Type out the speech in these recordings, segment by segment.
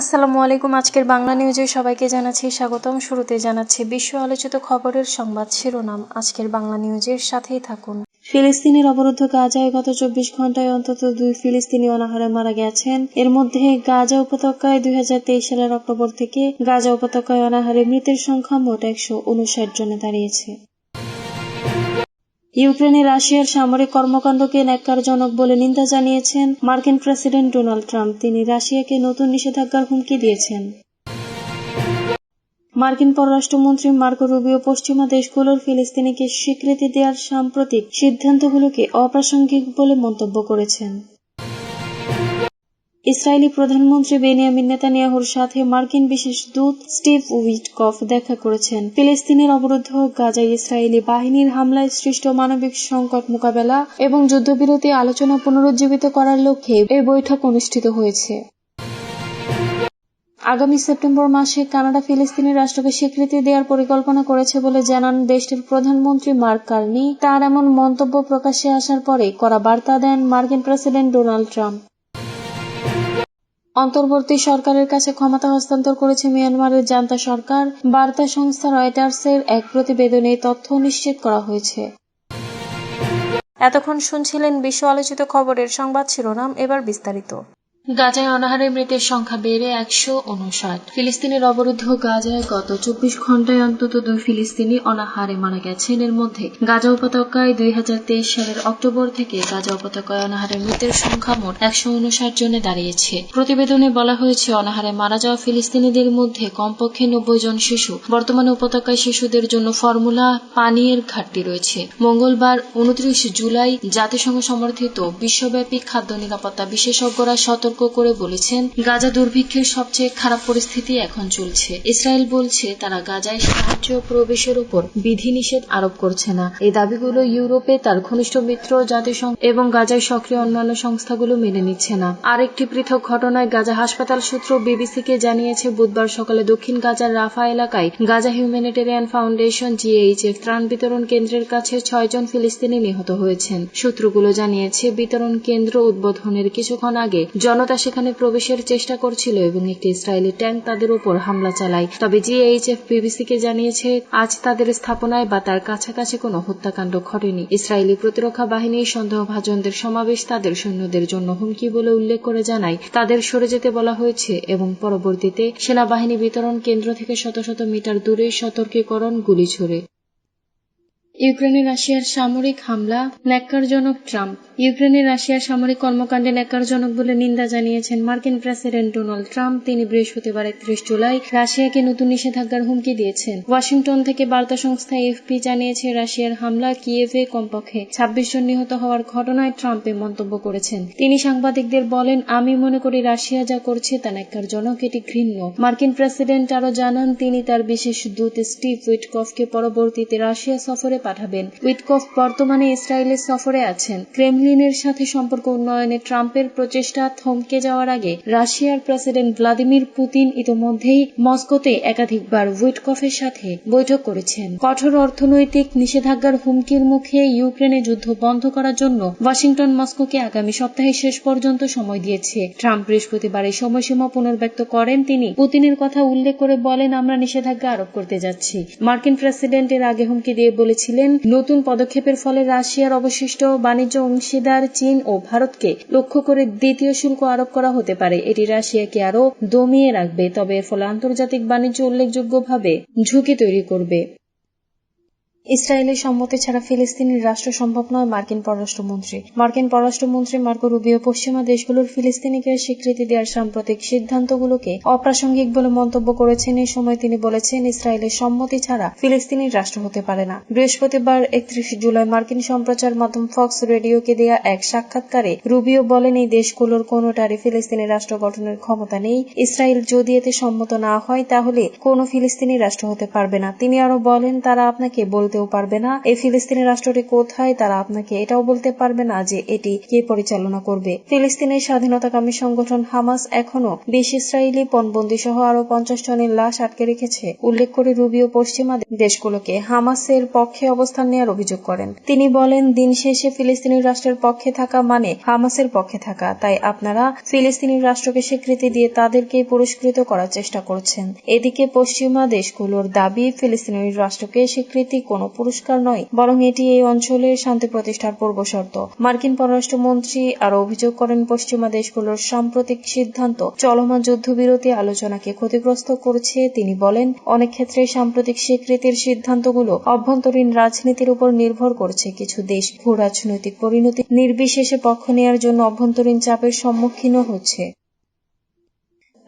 আসসালামু আলাইকুম, আজকের বাংলা নিউজে সবাইকে জানাচ্ছি স্বাগতম। শুরুতে জানাচ্ছি বিশ্ব আলোচিত খবরের সংবাদ শিরোনাম। আজকের বাংলা নিউজের সাথেই থাকুন। ফিলিস্তিনের অবরুদ্ধ গাজায় গত চব্বিশ ঘন্টায় অন্তত দুই ফিলিস্তিনি অনাহারে মারা গেছেন। এর মধ্যে গাজা উপত্যকায় দুই হাজার তেইশ সালের অক্টোবর থেকে গাজা উপত্যকায় অনাহারে মৃতের সংখ্যা মোট একশো উনষাট জনে দাঁড়িয়েছে। ইউক্রেনে রাশিয়ার সামরিক কর্মকাণ্ডকে ন্যাক্কারজনক বলে নিন্দা জানিয়েছেন মার্কিন প্রেসিডেন্ট ডোনাল্ড ট্রাম্প। তিনি রাশিয়াকে নতুন নিষেধাজ্ঞার হুমকি দিয়েছেন। মার্কিন পররাষ্ট্রমন্ত্রী মার্কো রুবিও পশ্চিমা দেশগুলোর ফিলিস্তিনিকে স্বীকৃতি দেওয়ার সাম্প্রতিক সিদ্ধান্তগুলোকে অপ্রাসঙ্গিক বলে মন্তব্য করেছেন। ইসরায়েলি প্রধানমন্ত্রী বেনিয়ামিন নেতানিয়াহুর সাথে মার্কিন বিশেষ দূত স্টিভ উইটকফ দেখা করেছেন। ফিলিস্তিনের অবরুদ্ধ গাজায় ইসরায়েলি বাহিনীর হামলায় সৃষ্ট মানবিক সংকট মোকাবেলা এবং যুদ্ধবিরতি আলোচনা পুনরুজ্জীবিত করার লক্ষ্যে এই বৈঠক অনুষ্ঠিত হয়েছে। আগামী সেপ্টেম্বর মাসে কানাডা ফিলিস্তিনের রাষ্ট্রকে স্বীকৃতি দেওয়ার পরিকল্পনা করেছে বলে জানান দেশটির প্রধানমন্ত্রী মার্ক কার্নি। তার এমন মন্তব্য প্রকাশ্যে আসার পরে কড়া বার্তা দেন মার্কিন প্রেসিডেন্ট ডোনাল্ড ট্রাম্প। অন্তর্বর্তী সরকারের কাছে ক্ষমতা হস্তান্তর করেছে মিয়ানমারের জান্তা সরকার। বার্তা সংস্থা রয়টার্সের এক প্রতিবেদনে তথ্য নিশ্চিত করা হয়েছে। এতক্ষণ শুনছিলেন বিশ্ব আলোচিত খবরের সংবাদ শিরোনাম, এবার বিস্তারিত। গাজায় অনাহারে মৃতের সংখ্যা বেড়ে একশো উনষাট। ফিলিস্তিনের অবরুদ্ধ গাজায় গত চব্বিশ ঘন্টায় অন্তত দুই ফিলিস্তিনি অনাহারে মারা গেছেন। এর মধ্যে গাজা উপত্যকায় দুই হাজার তেইশ সালের অক্টোবর থেকে গাজা উপত্যকায় অনাহারে মৃতের সংখ্যা মোট একশো উনষাট জনে দাঁড়িয়েছে। প্রতিবেদনে বলা হয়েছে, অনাহারে মারা যাওয়া ফিলিস্তিনিদের মধ্যে কমপক্ষে নব্বই জন শিশু। বর্তমানে উপত্যকায় শিশুদের জন্য ফর্মুলা পানীয়ের ঘাটতি রয়েছে। মঙ্গলবার উনত্রিশ জুলাই জাতিসংঘ সমর্থিত বিশ্বব্যাপী খাদ্য নিরাপত্তা বিশেষজ্ঞরা সতর্ক সতর্ক করে বলেছেন, গাজা দুর্ভিক্ষের সবচেয়ে খারাপ পরিস্থিতি এখন চলছে। ইসরায়েল বলছে, তারা গাজায় সাহায্য প্রবেশের উপর বিধিনিষেধ আরোপ করছে না। এই দাবিগুলো ইউরোপে তার ঘনিষ্ঠ মিত্র, জাতিসংঘ এবং গাজায় সক্রিয় অন্যান্য সংস্থাগুলো মেনে নিচ্ছে না। আরেকটি পৃথক ঘটনায় গাজা হাসপাতাল সূত্র বিবিসিকে জানিয়েছে, বুধবার সকালে দক্ষিণ গাজার রাফা এলাকায় গাজা হিউম্যানিটেরিয়ান ফাউন্ডেশন জিএইচএফ ত্রাণ বিতরণ কেন্দ্রের কাছে ছয়জন ফিলিস্তিনি নিহত হয়েছেন। সূত্রগুলো জানিয়েছে, বিতরণ কেন্দ্র উদ্বোধনের কিছুক্ষণ আগে জন জনতা সেখানে প্রবেশের চেষ্টা করছিল এবং একটি ইসরায়েলি ট্যাঙ্ক তাদের উপর হামলা চালায়। তবে জিএইচএফ বিবিসিকে জানিয়েছে, আজ তাদের স্থাপনায় বা তার কাছাকাছি কোনো হত্যাকাণ্ড ঘটেনি। ইসরায়েলি প্রতিরক্ষা বাহিনীর সন্দেহভাজনদের সমাবেশ তাদের সৈন্যদের জন্য হুমকি বলে উল্লেখ করে জানায়। তাদের সরে যেতে বলা হয়েছে এবং পরবর্তীতে সেনাবাহিনী বিতরণ কেন্দ্র থেকে শত শত মিটার দূরে সতর্কীকরণ গুলি ছুড়ে। ইউক্রেনে রাশিয়ার সামরিক হামলা ন্যাক্কারজনক ট্রাম্প। ইউক্রেনে রাশিয়ার সামরিক কর্মকাণ্ডে ন্যাক্কারজনক বলে নিন্দা জানিয়েছেন মার্কিন প্রেসিডেন্ট ডোনাল্ড ট্রাম্প। তিনি বৃহস্পতিবার একত্রিশ জুলাই রাশিয়াকে নতুন নিষেধাজ্ঞার হুমকি দিয়েছেন। ওয়াশিংটন থেকে বার্তা সংস্থা এফপি জানিয়েছে, রাশিয়ার হামলা কিয়েভে কমপক্ষে ছাব্বিশ জন নিহত হওয়ার ঘটনায় ট্রাম্পে মন্তব্য করেছেন। তিনি সাংবাদিকদের বলেন, আমি মনে করি রাশিয়া যা করছে তা ন্যাক্কারজনক, এটি ঘৃণ্য। মার্কিন প্রেসিডেন্ট আরও জানান, তিনি তার বিশেষ দূত স্টিভ উইটকফকে পরবর্তীতে রাশিয়া সফরে পাঠাবেন। উইটকফ বর্তমানে ইসরায়েলের সফরে আছেন। ক্রেমলিনের সাথে সম্পর্ক উন্নয়নে ট্রাম্পের প্রচেষ্টা থমকে যাওয়ার আগে রাশিয়ার প্রেসিডেন্ট ভ্লাদিমির পুতিন ইতোমধ্যেই মস্কোতে একাধিকবার উইটকফের সাথে বৈঠক করেছেন। কঠোর অর্থনৈতিক নিষেধাজ্ঞার হুমকির মুখে ইউক্রেনে যুদ্ধ বন্ধ করার জন্য ওয়াশিংটন মস্কোকে আগামী সপ্তাহে শেষ পর্যন্ত সময় দিয়েছে। ট্রাম্প বৃহস্পতিবার এই সময়সীমা পুনর্ব্যক্ত করেন তিনি। পুতিনের কথা উল্লেখ করে বলেন, আমরা নিষেধাজ্ঞা আরোপ করতে যাচ্ছি। মার্কিন প্রেসিডেন্ট এর আগে হুমকি দিয়ে বলেছিলেন বলেছিলেন, নতুন পদক্ষেপের ফলে রাশিয়ার অবশিষ্ট বাণিজ্য অংশীদার চীন ও ভারতকে লক্ষ্য করে দ্বিতীয় শুল্ক আরোপ করা হতে পারে। এটি রাশিয়াকে আরও দমিয়ে রাখবে, তবে এর ফলে আন্তর্জাতিক বাণিজ্য উল্লেখযোগ্যভাবে ঝুঁকি তৈরি করবে। ইসরায়েলের সম্মতি ছাড়া ফিলিস্তিনের রাষ্ট্র সম্ভব নয়, মার্কিন পররাষ্ট্রমন্ত্রী। মার্কিন পররাষ্ট্রমন্ত্রী মার্কো রুবিও পশ্চিমা দেশগুলোর ফিলিস্তিনিকে স্বীকৃতি দেওয়ার সাম্প্রতিক সিদ্ধান্তগুলোকে অপ্রাসঙ্গিক বলে মন্তব্য করেছেন। এই সময় তিনি বলেছেন ইসরায়েলের সম্মতি ছাড়া ফিলিস্তিনির রাষ্ট্র হতে পারে না। বৃহস্পতিবার একত্রিশ জুলাই মার্কিন সম্প্রচার মাধ্যম ফক্স রেডিওকে দেয়া এক সাক্ষাৎকারে রুবিও বলেন, এই দেশগুলোর কোনোটারই ফিলিস্তিনি রাষ্ট্র গঠনের ক্ষমতা নেই। ইসরায়েল যদি এতে সম্মত না হয়, তাহলে কোনো ফিলিস্তিনি রাষ্ট্র হতে পারবে না। তিনি আরও বলেন, তারা আপনাকে বলতে বলতেও পারবে না। এই ফিলিস্তিনি রাষ্ট্রটি কোথায়, তারা আপনাকে এটাও বলতে পারবে না যে এটি কে পরিচালনা করবে। ফিলিস্তিনের স্বাধীনতাকামী সংগঠন হামাস এখনও বিশ ইসরায়েলি পণবন্দী সহ আরও পঞ্চাশ জনের লাশ আটকে রেখেছে। উল্লেখ করে রুবিও পশ্চিমা দেশগুলোকে হামাসের পক্ষে অবস্থান নেওয়ার অভিযোগ করেন। তিনি বলেন, দিন শেষে ফিলিস্তিনি রাষ্ট্রের পক্ষে থাকা মানে হামাসের পক্ষে থাকা। তাই আপনারা ফিলিস্তিনি রাষ্ট্রকে স্বীকৃতি দিয়ে তাদেরকে পুরস্কৃত করার চেষ্টা করছেন। এদিকে পশ্চিমা দেশগুলোর দাবি, ফিলিস্তিনি রাষ্ট্রকে স্বীকৃতি কোনো পুরস্কার নয়, বরং এটি এই অঞ্চলের শান্তি প্রতিষ্ঠার পূর্বশর্ত মার্কিন পররাষ্ট্রমন্ত্রী আরও অভিযোগ করেন, পশ্চিমা দেশগুলোর সাম্প্রতিক সিদ্ধান্ত চলমান যুদ্ধবিরতি আলোচনাকে ক্ষতিগ্রস্ত করছে। তিনি বলেন, অনেক ক্ষেত্রে সাম্প্রতিক স্বীকৃতির সিদ্ধান্তগুলো অভ্যন্তরীণ রাজনীতির উপর নির্ভর করছে। কিছু দেশ ভূ রাজনৈতিক পরিণতি নির্বিশেষে পক্ষ নেওয়ার জন্য অভ্যন্তরীণ চাপের সম্মুখীনও হচ্ছে।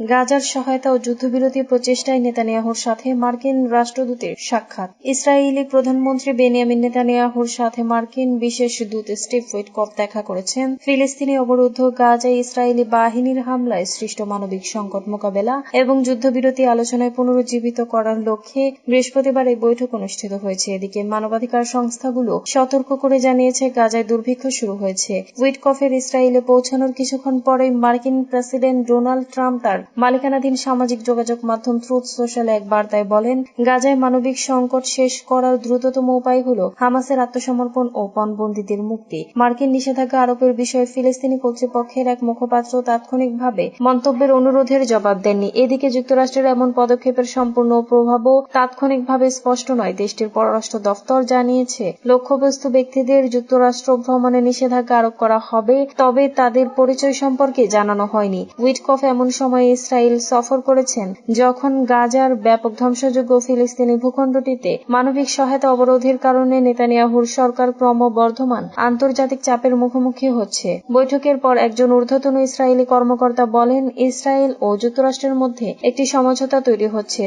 গাজার সহায়তা ও যুদ্ধবিরতি প্রচেষ্টায় নেতানিয়াহুর সাথে মার্কিন রাষ্ট্রদূতের সাক্ষাৎ। ইসরায়েলি প্রধানমন্ত্রী বেনিয়ামিন নেতানিয়াহুর সাথে মার্কিন বিশেষ দূত স্টিভ উইটকফ দেখা করেছেন। ফিলিস্তিনি অবরুদ্ধ গাজায় ইসরায়েলি বাহিনীর হামলায় সৃষ্ট মানবিক সংকট মোকাবেলা এবং যুদ্ধবিরতি আলোচনায় পুনরুজ্জীবিত করার লক্ষ্যে বৃহস্পতিবার এই বৈঠক অনুষ্ঠিত হয়েছে। এদিকে মানবাধিকার সংস্থাগুলো সতর্ক করে জানিয়েছে, গাজায় দুর্ভিক্ষ শুরু হয়েছে। উইটকফের ইসরায়েলে পৌঁছানোর কিছুক্ষণ পরেই মার্কিন প্রেসিডেন্ট ডোনাল্ড ট্রাম্প তার মালিকানাধীন সামাজিক যোগাযোগ মাধ্যম ট্রুথ সোশ্যালে এক বার্তায় বলেন, গাজায় মানবিক সংকট শেষ করার দ্রুততম উপায় হল হামাসের আত্মসমর্পণ ও পণবন্দীদের মুক্তি। মার্কিন নিষেধাজ্ঞা আরোপের বিষয়ে ফিলিস্তিনি কর্তৃপক্ষের এক মুখপাত্র তাৎক্ষণিকভাবে মন্তব্যের অনুরোধের জবাব দেননি। এদিকে যুক্তরাষ্ট্রের এমন পদক্ষেপের সম্পূর্ণ প্রভাবও তাৎক্ষণিকভাবে স্পষ্ট নয়। দেশটির পররাষ্ট্র দফতর জানিয়েছে, লক্ষ্যবস্তু ব্যক্তিদের যুক্তরাষ্ট্র ভ্রমণে নিষেধাজ্ঞা আরোপ করা হবে, তবে তাদের পরিচয় সম্পর্কে জানানো হয়নি। উইটকফ এমন সময়ে ইসরায়েল সফর করেছেন, যখন গাজার ব্যাপক ধ্বংসযোগ্য ফিলিস্তিনি ভূখণ্ডটিতে মানবিক সহায়তা অবরোধের কারণে নেতানিয়াহুর সরকার ক্রমবর্ধমান আন্তর্জাতিক চাপের মুখোমুখি হচ্ছে। বৈঠকের পর একজন ঊর্ধ্বতন ইসরায়েলি কর্মকর্তা বলেন, ইসরায়েল ও যুক্তরাষ্ট্রের মধ্যে একটি সমঝোতা তৈরি হচ্ছে।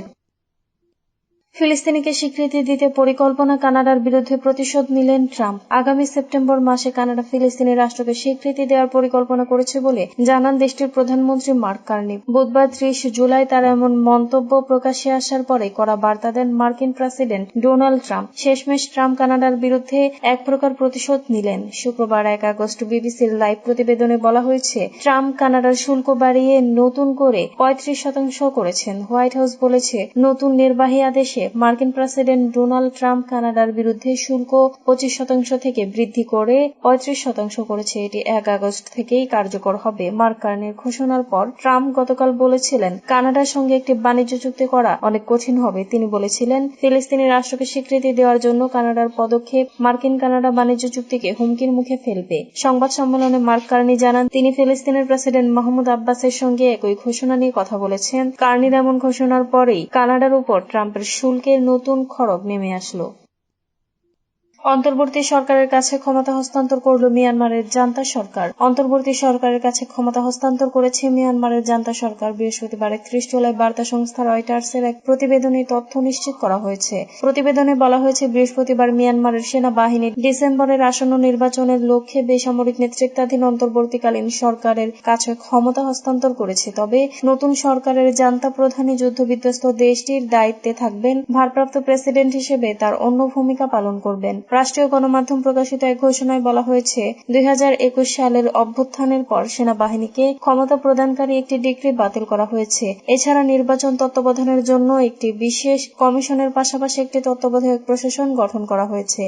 ফিলিস্তিনিকে স্বীকৃতি দিতে পরিকল্পনা কানাডার বিরুদ্ধে প্রতিশোধ নিলেন ট্রাম্প। আগামী সেপ্টেম্বর মাসে কানাডা ফিলিস্তিনি রাষ্ট্রকে স্বীকৃতি দেওয়ার পরিকল্পনা করেছে বলে জানান দেশটির প্রধানমন্ত্রী মার্ক কার্নি। বুধবার ত্রিশ জুলাই তার এমন মন্তব্য প্রকাশ্যে আসার পরে করা বার্তা দেন মার্কিন প্রেসিডেন্ট ডোনাল্ড ট্রাম্প। শেষমেশ ট্রাম্প কানাডার বিরুদ্ধে এক প্রকার প্রতিশোধ নিলেন। শুক্রবার এক আগস্ট বিবিসির লাইভ প্রতিবেদনে বলা হয়েছে, ট্রাম্প কানাডার শুল্ক বাড়িয়ে নতুন করে পঁয়ত্রিশ শতাংশ করেছেন। হোয়াইট হাউস বলেছে, নতুন নির্বাহী আদেশে মার্কিন প্রেসিডেন্ট ডোনাল্ড ট্রাম্প কানাডার বিরুদ্ধে শুল্ক পঁচিশ শতাংশ থেকে বৃদ্ধি করে পঁয়ত্রিশ শতাংশ করেছে। এটি এক আগস্ট থেকেই কার্যকর হবে। মার্ক কার্নের ঘোষণার পর ট্রাম্প গতকাল বলেছিলেন, কানাডার সঙ্গে একটি বাণিজ্য চুক্তি করা অনেক কঠিন হবে। তিনি বলেছিলেন, ফিলিস্তিনি রাষ্ট্রকে স্বীকৃতি দেওয়ার জন্য কানাডার পদক্ষেপ মার্কিন কানাডা বাণিজ্য চুক্তিকে হুমকির মুখে ফেলবে। সংবাদ সম্মেলনে মার্ক কার্নি জানান, তিনি ফিলিস্তিনের প্রেসিডেন্ট মাহমুদ আব্বাসের সঙ্গে একই ঘোষণা নিয়ে কথা বলেছেন। কার্নির এমন ঘোষণার পরেই কানাডার উপর ট্রাম্পের শুল্কের নতুন খড়গ নেমে আসলো। অন্তর্বর্তী সরকারের কাছে ক্ষমতা হস্তান্তর করল মিয়ানমারের জান্তা সরকার। অন্তর্বর্তী সরকারের কাছে ক্ষমতা হস্তান্তর করেছে মিয়ানমারের জান্তা সরকার। বৃহস্পতিবার একত্রিশ জুলাই বার্তা সংস্থা রয়টার্সের এক প্রতিবেদনে তথ্য নিশ্চিত করা হয়েছে। প্রতিবেদনে বলা হয়েছে, বৃহস্পতিবার মিয়ানমারের সেনাবাহিনী ডিসেম্বরের আসন্ন নির্বাচনের লক্ষ্যে বেসামরিক নেতৃত্বাধীন অন্তর্বর্তীকালীন সরকারের কাছে ক্ষমতা হস্তান্তর করেছে। তবে নতুন সরকারের জান্তা প্রধানী যুদ্ধবিধ্বস্ত দেশটির দায়িত্বে থাকবেন ভারপ্রাপ্ত প্রেসিডেন্ট হিসেবে তার অন্য ভূমিকা পালন করবেন। রাষ্ট্রীয় গণমাধ্যম প্রকাশিত এক ঘোষণায় বলা হয়েছে, দুই হাজার একুশ সালের অভ্যুত্থানের পর সেনাবাহিনীকে ক্ষমতা প্রদানকারী একটি ডিগ্রি বাতিল করা হয়েছে। এছাড়া নির্বাচন তত্ত্বাবধানের জন্য একটি বিশেষ কমিশনের পাশাপাশি একটি তত্ত্বাবধায়ক প্রশাসন গঠন করা হয়েছে।